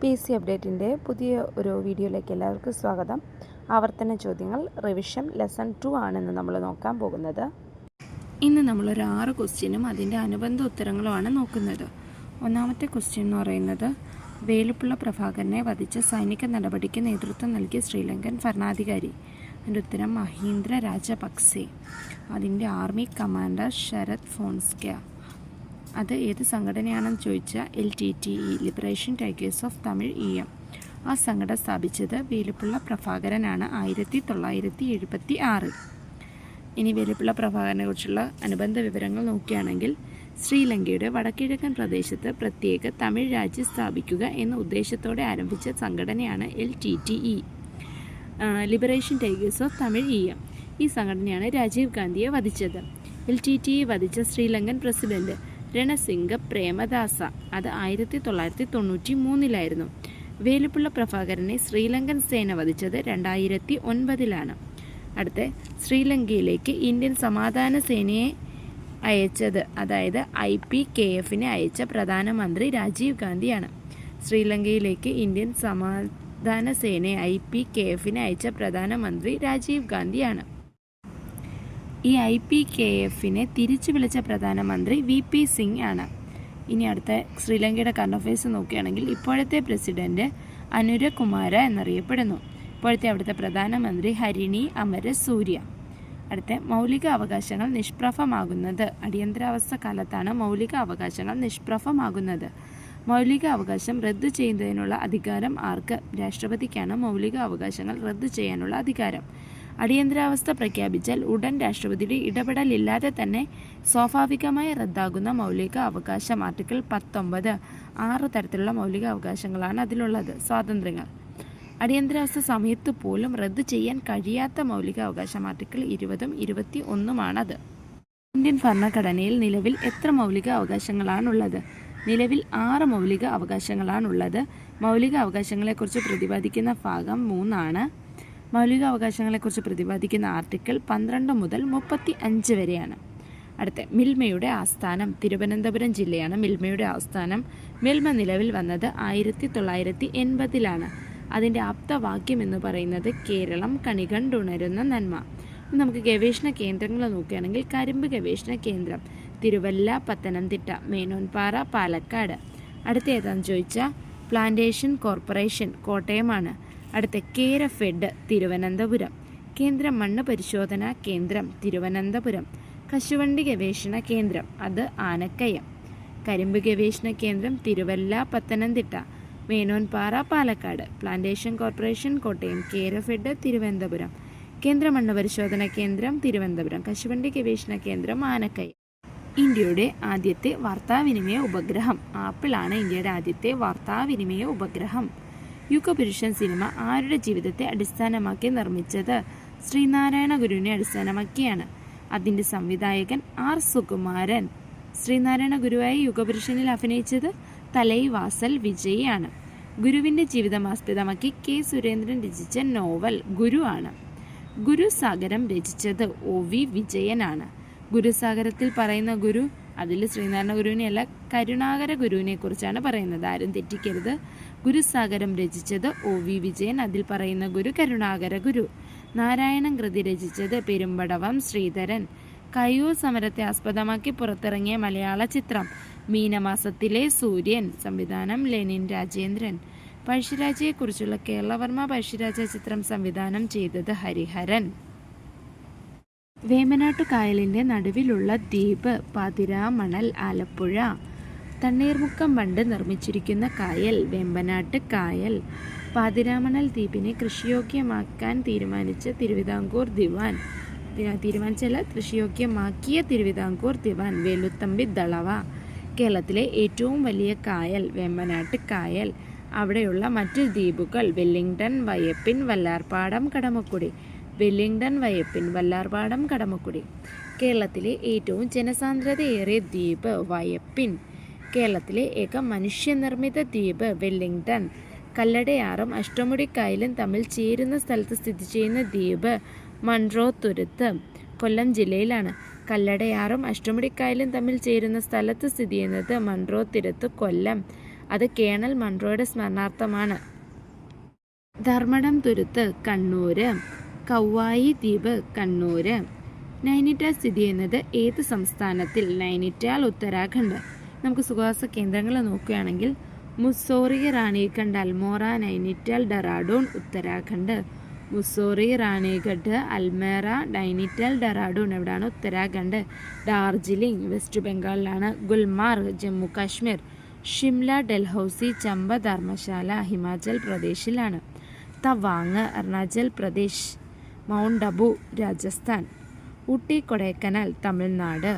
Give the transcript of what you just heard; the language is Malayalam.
പി സി അപ്ഡേറ്റിന്റെ പുതിയ ഒരു വീഡിയോയിലേക്ക് എല്ലാവർക്കും സ്വാഗതം. ആവർത്തന ചോദ്യങ്ങൾ റിവിഷൻ ലെസൺ ടു ആണെന്ന് നമ്മൾ നോക്കാൻ പോകുന്നത്. ഇന്ന് നമ്മളൊരു ആറ് ക്വസ്റ്റ്യനും അതിന്റെ അനുബന്ധ ഉത്തരങ്ങളുമാണ് നോക്കുന്നത്. ഒന്നാമത്തെ ക്വസ്റ്റ്യൻ എന്ന് പറയുന്നത് വേലുപ്പുള്ള പ്രഭാകരനെ വധിച്ച സൈനിക നടപടിക്ക് നേതൃത്വം നൽകിയ ശ്രീലങ്കൻ ഭരണാധികാരി. അതിന്റെ ഉത്തരം മഹീന്ദ്ര രാജപക്സെ. അതിന്റെ ആർമി കമാൻഡർ ശരത് ഫോൺസ്ക്യ. അത് ഏത് സംഘടനയാണെന്ന് ചോദിച്ചാൽ L T T E Liberation Tigers of Tamil Eelam ആ സംഘടന സ്ഥാപിച്ചത് വേലുപ്പിള്ള പ്രഭാകരനാണ് ആയിരത്തി തൊള്ളായിരത്തി എഴുപത്തി ആറ് ഇനി വേലുപ്പിള്ള പ്രഭാകരനെ കുറിച്ചുള്ള അനുബന്ധ വിവരങ്ങൾ നോക്കുകയാണെങ്കിൽ ശ്രീലങ്കയുടെ വടക്കിഴക്കൻ പ്രദേശത്ത് പ്രത്യേക തമിഴ് രാജ്യം സ്ഥാപിക്കുക എന്ന ഉദ്ദേശത്തോടെ ആരംഭിച്ച സംഘടനയാണ് L T T E Liberation Tigers of Tamil Eelam ഈ സംഘടനയാണ് രാജീവ് ഗാന്ധിയെ വധിച്ചത്. എൽ ടി ടി ഇ വധിച്ച ശ്രീലങ്കൻ പ്രസിഡന്റ് രണസിംഗ പ്രേമദാസ അത് ആയിരത്തി തൊള്ളായിരത്തി തൊണ്ണൂറ്റി മൂന്നിലായിരുന്നു വേലുപ്പിള്ള പ്രഭാകരനെ ശ്രീലങ്കൻ സേന വധിച്ചത് രണ്ടായിരത്തി ഒൻപതിലാണ് അടുത്ത ശ്രീലങ്കയിലേക്ക് ഇന്ത്യൻ സമാധാന സേനയെ അയച്ചത് അതായത് ഐ പി കെ എഫിനെ അയച്ച പ്രധാനമന്ത്രി രാജീവ് ഗാന്ധിയാണ്. ശ്രീലങ്കയിലേക്ക് ഇന്ത്യൻ സമാധാന സേനയെ ഐ പി കെ എഫിനെ അയച്ച പ്രധാനമന്ത്രി രാജീവ് ഗാന്ധിയാണ്. ഈ ഐ പി കെ എഫിനെ തിരിച്ചു വിളിച്ച പ്രധാനമന്ത്രി വി പി സിംഗ് ആണ്. ഇനി അടുത്ത ശ്രീലങ്കയുടെ കറണ്ട് അഫയേഴ്സ് നോക്കുകയാണെങ്കിൽ ഇപ്പോഴത്തെ പ്രസിഡന്റ് അനുരകുമാര എന്നറിയപ്പെടുന്നു. ഇപ്പോഴത്തെ അവിടുത്തെ പ്രധാനമന്ത്രി ഹരിണി അമര സൂര്യ. അടുത്ത മൗലിക അവകാശങ്ങൾ നിഷ്പ്രഭമാകുന്നത്. അടിയന്തരാവസ്ഥ കാലത്താണ് മൗലിക അവകാശങ്ങൾ നിഷ്പ്രഭമാകുന്നത്. മൗലിക അവകാശം റദ്ദു ചെയ്യുന്നതിനുള്ള അധികാരം ആർക്ക്? രാഷ്ട്രപതിക്കാണ് മൗലിക അവകാശങ്ങൾ റദ്ദു ചെയ്യാനുള്ള അധികാരം. അടിയന്തരാവസ്ഥ പ്രഖ്യാപിച്ചാൽ ഉടൻ രാഷ്ട്രപതിയുടെ ഇടപെടലില്ലാതെ തന്നെ സ്വാഭാവികമായി റദ്ദാകുന്ന മൗലിക അവകാശം ആർട്ടിക്കിൾ പത്തൊമ്പത്. ആറ് തരത്തിലുള്ള മൗലിക അവകാശങ്ങളാണ് അതിലുള്ളത്. സ്വാതന്ത്ര്യങ്ങൾ. അടിയന്തരാവസ്ഥ സമയത്ത് പോലും റദ്ദു ചെയ്യാൻ കഴിയാത്ത മൗലിക അവകാശം ആർട്ടിക്കിൾ ഇരുപതും ഇരുപത്തി ഒന്നുമാണത് ഇന്ത്യൻ ഭരണഘടനയിൽ നിലവിൽ എത്ര മൗലിക അവകാശങ്ങളാണുള്ളത്? നിലവിൽ ആറ് മൗലിക അവകാശങ്ങളാണുള്ളത്. മൗലിക അവകാശങ്ങളെക്കുറിച്ച് പ്രതിപാദിക്കുന്ന ഭാഗം മൂന്നാണ്. മൗലിക അവകാശങ്ങളെക്കുറിച്ച് പ്രതിപാദിക്കുന്ന ആർട്ടിക്കിൾ പന്ത്രണ്ട് മുതൽ മുപ്പത്തി അഞ്ച് വരെയാണ്. അടുത്ത മിൽമയുടെ ആസ്ഥാനം തിരുവനന്തപുരം ജില്ലയാണ്. മിൽമയുടെ ആസ്ഥാനം മിൽമ നിലവിൽ വന്നത് ആയിരത്തി തൊള്ളായിരത്തി എൺപതിലാണ് അതിന്റെ ആപ്തവാക്യം എന്ന് പറയുന്നത് കേരളം കണികണ്ടുണരുന്ന നന്മ. നമുക്ക് ഗവേഷണ കേന്ദ്രങ്ങൾ നോക്കുകയാണെങ്കിൽ കരിമ്പ് ഗവേഷണ കേന്ദ്രം തിരുവല്ല പത്തനംതിട്ട മേനോൻപാറ പാലക്കാട്. അടുത്ത ഏതാണെന്ന് ചോദിച്ചാൽ പ്ലാന്റേഷൻ കോർപ്പറേഷൻ കോട്ടയമാണ്. അടുത്ത കേര ഫെഡ് തിരുവനന്തപുരം. കേന്ദ്ര മണ്ണ് പരിശോധനാ കേന്ദ്രം തിരുവനന്തപുരം. കശുവണ്ടി ഗവേഷണ കേന്ദ്രം അത് ആനക്കയം. കരിമ്പ് ഗവേഷണ കേന്ദ്രം Thiruvalla Pathanamthitta. Menonpara Palakkad. Plantation corporation Kottayam. Kerafed Thiruvananthapuram. കേന്ദ്ര മണ്ണ് പരിശോധന കേന്ദ്രം തിരുവനന്തപുരം. കശുവണ്ടി ഗവേഷണ കേന്ദ്രം ആനക്കയം. ഇന്ത്യയുടെ ആദ്യത്തെ വാർത്താവിനിമയ ഉപഗ്രഹം. ആപ്പിളാണ് ഇന്ത്യയുടെ ആദ്യത്തെ വാർത്താവിനിമയ ഉപഗ്രഹം. യുഗപുരുഷൻ സിനിമ ആരുടെ ജീവിതത്തെ അടിസ്ഥാനമാക്കി നിർമ്മിച്ചത്? ശ്രീനാരായണ ഗുരുവിനെ അടിസ്ഥാനമാക്കിയാണ്. അതിന്റെ സംവിധായകൻ ആർ സുകുമാരൻ. ശ്രീനാരായണ ഗുരുവായി യുഗപുരുഷനിൽ അഭിനയിച്ചത് തലൈ വാസൽ വിജയാണ് ഗുരുവിന്റെ ജീവിതം ആസ്പദമാക്കി കെ സുരേന്ദ്രൻ രചിച്ച നോവൽ ഗുരു ആണ്. ഗുരുസാഗരം രചിച്ചത് ഒ വി വിജയനാണ്. ഗുരുസാഗരത്തിൽ പറയുന്ന ഗുരു അതിൽ ശ്രീനാരായണ ഗുരുവിനെയല്ല കരുണാകര ഗുരുവിനെ കുറിച്ചാണ് പറയുന്നത്. ആരും തെറ്റിക്കരുത്. ഗുരുസാഗരം രചിച്ചത് ഒ വി വിജയൻ. അതിൽ പറയുന്ന ഗുരു കരുണാകര ഗുരു. നാരായണൻ കൃതി രചിച്ചത് പെരുമ്പടവം ശ്രീധരൻ. കയ്യൂർ സമരത്തെ ആസ്പദമാക്കി പുറത്തിറങ്ങിയ മലയാള ചിത്രം മീനമാസത്തിലെ സൂര്യൻ. സംവിധാനം ലെനിൻ രാജേന്ദ്രൻ. പഴശ്ശിരാജയെക്കുറിച്ചുള്ള കേരളവർമ്മ പഴശ്ശിരാജ ചിത്രം സംവിധാനം ചെയ്തത് ഹരിഹരൻ. വേമ്പനാട്ടുകായലിന്റെ നടുവിലുള്ള ദ്വീപ് പതിരാമണൽ ആലപ്പുഴ. തണ്ണീർമുക്കം ബണ്ട് നിർമ്മിച്ചിരിക്കുന്ന കായൽ വേമ്പനാട്ട് കായൽ പാതിരാമണൽ ദ്വീപിനെ കൃഷിയോഗ്യമാക്കാൻ തീരുമാനിച്ച തിരുവിതാംകൂർ ദിവാൻ. തീരുമാനിച്ചല്ല കൃഷിയോഗ്യമാക്കിയ തിരുവിതാംകൂർ ദിവാൻ വേലുത്തമ്പി ദളവ. കേരളത്തിലെ ഏറ്റവും വലിയ കായൽ വേമ്പനാട്ട് കായൽ അവിടെയുള്ള മറ്റ് ദ്വീപുകൾ വെല്ലിംഗ്ടൺ വയപ്പിൻ വല്ലാർപാടം കടമക്കുടി. വെല്ലിംഗ്ടൺ വയപ്പിൻ വല്ലാർപാടം കടമക്കുടി. കേരളത്തിലെ ഏറ്റവും ജനസാന്ദ്രതയേറിയ ദ്വീപ് വയപ്പിൻ. കേരളത്തിലെ ഏക മനുഷ്യനിർമ്മിത ദ്വീപ് വെല്ലിംഗ്ടൺ കല്ലടയാറും അഷ്ടമുടിക്കായലും തമ്മിൽ ചേരുന്ന സ്ഥലത്ത് സ്ഥിതി ചെയ്യുന്ന ദ്വീപ് മൺട്രോത്തുരുത്ത് കൊല്ലം ജില്ലയിലാണ്. കല്ലടയാറും അഷ്ടമുടിക്കായലും തമ്മിൽ ചേരുന്ന സ്ഥലത്ത് സ്ഥിതി ചെയ്യുന്നത് മൺട്രോത്തുരുത്ത് കൊല്ലം. അത് കേണൽ മൺറോയുടെ സ്മരണാർത്ഥമാണ്. ധർമ്മടം തുരുത്ത് കണ്ണൂര്. കൗവായി ദ്വീപ് കണ്ണൂർ നൈനിറ്റാൽ സ്ഥിതി ചെയ്യുന്നത് ഏത് സംസ്ഥാനത്തിൽ? നൈനിറ്റാൽ ഉത്തരാഖണ്ഡ്. നമുക്ക് സുഖവാസ കേന്ദ്രങ്ങൾ നോക്കുകയാണെങ്കിൽ മുസോറി റാണിഖണ്ഡ് അൽമോറ നൈനിറ്റാൽ ഡെറാഡൂൺ ഉത്തരാഖണ്ഡ്. മുസോറി റാണിഗഡ് അൽമേറ നൈനിറ്റാൽ ഡെറാഡൂൺ എവിടെയാണ്? ഉത്തരാഖണ്ഡ്. ഡാർജിലിംഗ് വെസ്റ്റ് ബംഗാളിലാണ്. ഗുൽമാർഗ് ജമ്മു കാശ്മീർ. ഷിംല ഡൽഹൌസി ചമ്പ ധർമ്മശാല ഹിമാചൽ പ്രദേശിലാണ്. തവാങ് അരുണാചൽ പ്രദേശ് മൗണ്ട് അബു രാജസ്ഥാൻ ഊട്ടി കൊടൈക്കനാൽ തമിഴ്നാട്.